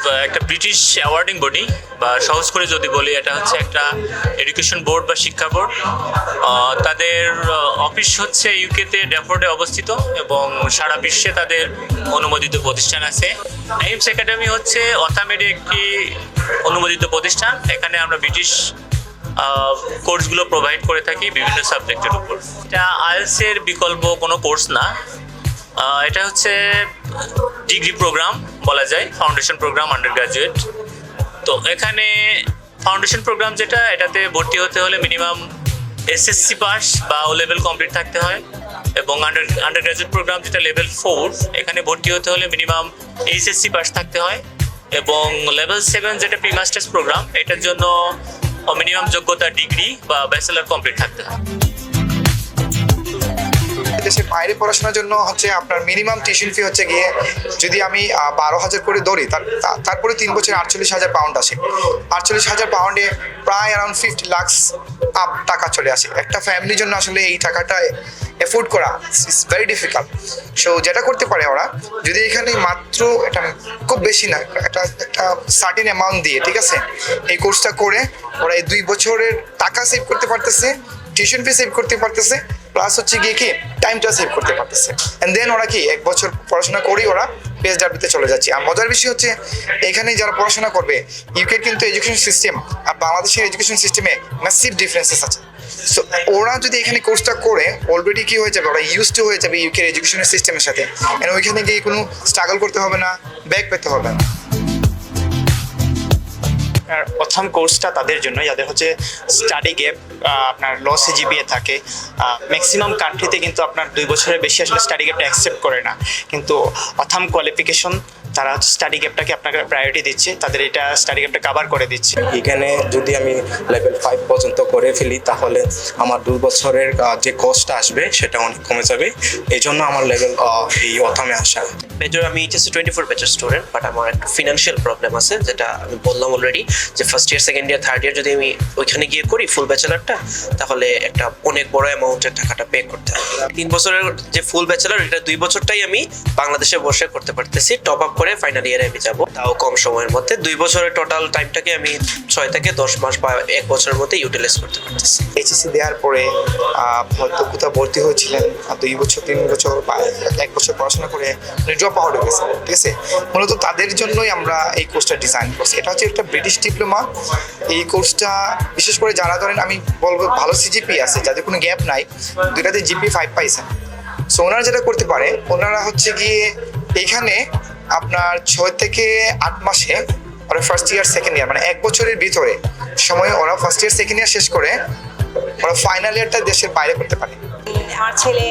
আহ, একটা British awarding body বা সহজ করে যদি বলি এটা হচ্ছে একটা এডুকেশন বোর্ড বা শিক্ষা বোর্ড তাদের অফিস হচ্ছে ইউকেতে ড্যাফোর্ডে অবস্থিত এবং সারা বিশ্বে তাদের অনুমোদিত প্রতিষ্ঠান আছে। এইমস একাডেমি হচ্ছে অথামেডে একটি অনুমোদিত প্রতিষ্ঠান। এখানে আমরা ব্রিটিশ কোর্সগুলো প্রোভাইড করে থাকি বিভিন্ন সাবজেক্টের উপর। এটা আইএলস এর বিকল্প কোনো কোর্স না। এটা হচ্ছে ডিগ্রি প্রোগ্রাম বলা যায়, ফাউন্ডেশন প্রোগ্রাম আন্ডার গ্রাজুয়েট তো এখানে ফাউন্ডেশন প্রোগ্রাম যেটা, এটাতে ভর্তি হতে হলে মিনিমাম এসএসসি পাস বা ও লেভেল কমপ্লিট থাকতে হয়। এবং আন্ডার আন্ডার গ্রাজুয়েট প্রোগ্রাম যেটা লেভেল ফোর এখানে ভর্তি হতে হলে মিনিমাম এইচএসসি পাস থাকতে হয়। এবং লেভেল সেভেন যেটা প্রি মাস্টার্স প্রোগ্রাম এটার জন্য মিনিমাম যোগ্যতা ডিগ্রি বা ব্যাচেলার কমপ্লিট থাকতে হয়। দেশের বাইরে পড়াশোনার জন্য হচ্ছে আপনার মিনিমাম টিউশন ফি হচ্ছে গিয়ে যদি আমি বারো হাজার করে দৌড়ি তার তারপরে তিন বছর আটচল্লিশ হাজার পাউন্ড আসে। আটচল্লিশ হাজার পাউন্ডে প্রায় অ্যারাউন্ড ফিফটি লাক্স আপ টাকা চলে আসে। একটা ফ্যামিলির জন্য আসলে এই টাকাটা এফোর্ড করা ইটস ভেরি ডিফিকাল্ট সো যেটা করতে পারে ওরা, যদি এখানে মাত্র এটা খুব বেশি না, একটা একটা সার্টিন অ্যামাউন্ট দিয়ে, ঠিক আছে? এই কোর্সটা করে ওরা এই দুই বছরের টাকা সেভ করতে পারতেছে টিউশন ফি সেভ করতে পারতেছে প্লাস হচ্ছে গিয়ে কি টাইমটা সেভ করতে পারতেছে। এন্ড দেন ওরা কি, এক বছর পড়াশোনা করেই ওরা পিএসডাব্লিউতে চলে যাচ্ছে। আর মজার বিষয় হচ্ছে এখানে যারা পড়াশোনা করবে ইউকে কিন্তু এডুকেশন সিস্টেম আর বাংলাদেশের এডুকেশন সিস্টেমে ম্যাসিভ ডিফারেন্সেস আছে। সো ওরা যদি এখানে কোর্সটা করে অলরেডি কি হয়ে যাবে? ওরা ইউজ টু হয়ে যাবে ইউকের এডুকেশনের সিস্টেমের সাথে। ওইখানে গিয়ে কোনো স্ট্রাগল করতে হবে না ব্যাক পেতে হবে না। আপনার প্রথম কোর্সটা তাদের জন্য যাদের হচ্ছে স্টাডি গ্যাপ আপনার ল সিজিপিএ থাকে। ম্যাক্সিমাম কান্ট্রিতে কিন্তু আপনার দুই বছরের বেশি আসলে স্টাডি গ্যাপটা অ্যাকসেপ্ট করে না। কিন্তু অথাম কোয়ালিফিকেশন তারা হচ্ছে স্টাডি গ্যাপটাকে আপনাকে প্রায়োরিটি দিচ্ছে তাদের এটা স্টাডি গ্যাপটা কাভার করে দিচ্ছে। এখানে যদি আমি লেভেল ফাইভ পর্যন্ত করে ফেলি তাহলে আমার দু বছরের যে কস্টটা আসবে সেটা অনেক কমে যাবে। এই জন্য আমার লেভেল এই অথমে আসা। মেজর আমি এইচএসসি টোয়েন্টি ফোর ব্যাচের স্টুডেন্ট বাট আমার একটা ফিনান্সিয়াল প্রবলেম আছে যেটা আমি বললাম অলরেডি যে first year second year third year যদি আমি ওইখানে গিয়ে করি ফুল ব্যাচেলারটা তাহলে একটা অনেক বড় অ্যামাউন্টের টাকাটা পে করতে হবে। তিন বছরের যে ফুল ব্যাচেলার এটা দুই বছরটাই আমি বাংলাদেশে বসে করতে পারতেছি টপ আপ করে ফাইনাল ইয়ারে আমি যাব। তাও কম সময়ের মধ্যে। দুই বছরের টোটাল টাইমটাকে আমি ছয় থেকে দশ মাস বা এক বছরের মধ্যে ইউটিলাইজ করতে পারতেছি। এইচএসসি দেওয়ার পরে হয়তো কোথাও ভর্তি হয়েছিলেন দুই বছর, তিন বছর বা এক বছর পড়াশোনা করে ড্রপ আউট হয়ে গেছে ঠিক আছে? মূলত তাদের জন্যই আমরা এই কোর্সটা ডিজাইন করছি। এটা হচ্ছে একটা ব্রিটিশ ডিপ্লোমা এই কোর্সটা বিশেষ করে যারা ধরেন, আমি বলব ভালো সিজিপি আছে, যাদের কোনো গ্যাপ নাই, দুইটাতে জিপি ফাইভ পাইছেন। সো ওনারা যেটা করতে পারে, ওনারা হচ্ছে গিয়ে এখানে আপনার ছয় থেকে আট মাসে ওরা ফার্স্ট ইয়ার সেকেন্ড ইয়ার মানে এক বছরের ভিতরে সময় ওরা ফার্স্ট ইয়ার সেকেন্ড ইয়ার শেষ করে ওরা ফাইনাল ইয়ারটা দেশের বাইরে করতে পারে। আমার ছেলে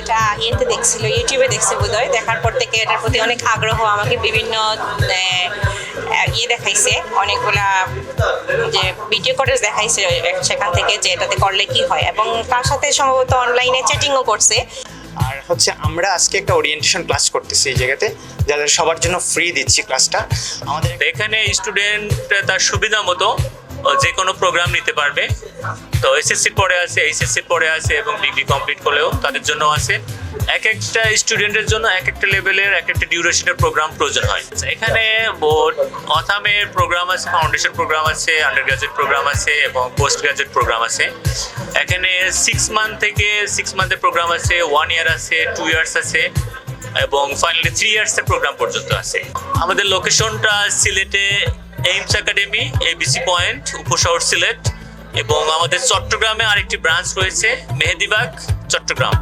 এটা ইয়েতে দেখছিল ইউটিউবে দেখছে বোধহয়, দেখার পর থেকে এটার প্রতি অনেক আগ্রহ, আমাকে বিভিন্ন ইয়ে দেখাইছে, অনেকগুলা, যে ভিডিও কটেজ দেখাইছে সেখান থেকে যে এটাতে করলে কি হয়। এবং তার সাথে সম্ভবত অনলাইনে চ্যাটিংও করছে। হচ্ছে আমরা আজকে একটা ওরিয়েন্টেশন ক্লাস করতেছি এই জায়গাতে, যাদের সবার জন্য ফ্রি দিচ্ছি ক্লাসটা আমাদের এখানে স্টুডেন্ট তার সুবিধা মতো যে কোনো প্রোগ্রাম নিতে পারবে। তো এসএসসির পরে আছে এইচএসসির পরে আছে এবং ডিগ্রি কমপ্লিট করলেও তাদের জন্য আছে। এক একটা স্টুডেন্টের জন্য এক একটা লেভেলের এক একটা ডিউরেশনের প্রোগ্রাম প্রয়োজন হয়। এখানে অথামের প্রোগ্রাম আছে ফাউন্ডেশন প্রোগ্রাম আছে আন্ডার গ্রাজুয়েট প্রোগ্রাম আছে এবং পোস্ট গ্রাজুয়েট প্রোগ্রাম আছে। এখানে সিক্স মান্থ থেকে সিক্স মান্থের প্রোগ্রাম আছে ওয়ান ইয়ার আছে টু ইয়ার্স আছে এবং ফাইনালি থ্রি ইয়ার্সের প্রোগ্রাম পর্যন্ত আছে। আমাদের লোকেশনটা সিলেটে এইমস একাডেমি এবিসি পয়েন্ট উপশহর সিলেট এবং আমাদের চট্টগ্রামে আরেকটি ব্রাঞ্চ রয়েছে মেহেদিবাগ চট্টগ্রাম।